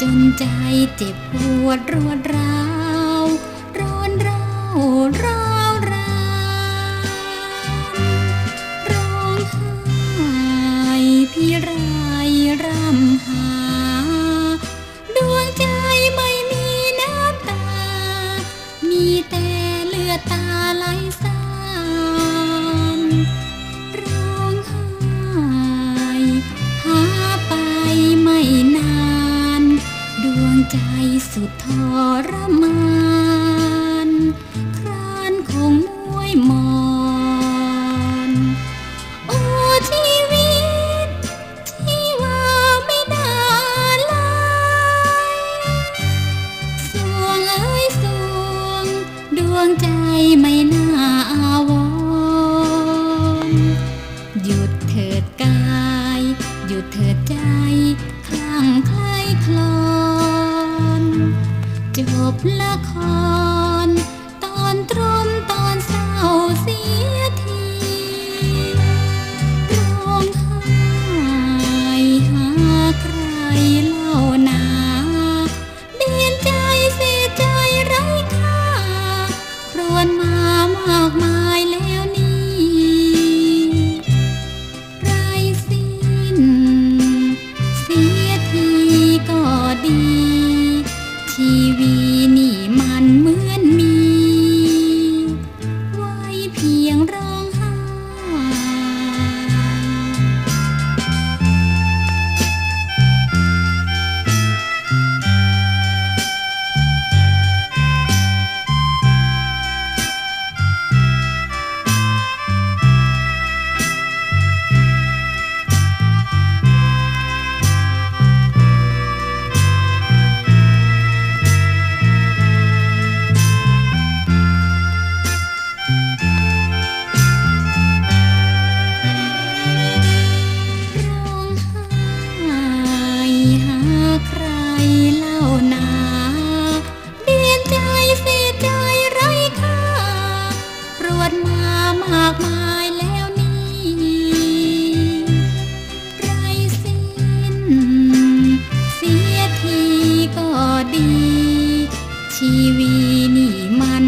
จนใจเจ็บปวดรวดร้าวร้อนร้าวร้าวรานร้องไห้พี่ไรร่ำหา ดวงใจไม่มีน้ำตา มีแต่เลือดตาไหลสา สุดทรมานครานคงมวยมอน โอ้ชีวิต ที่ว่าไม่นานลายสวงเอ้ยสวง ดวงใจไม่น่า บละคร ตอนตรมตอนเศร้าเสียทีร้องไห้หาใครเล่านาเดียนใจเสียใจไร้ค่าครวนมามากม ใครเล่านาดีใจเสียใจไรค่ารวดมามากมายแล้วนี่ไรสินเสียทีก็ดี ชีวีนี่มัน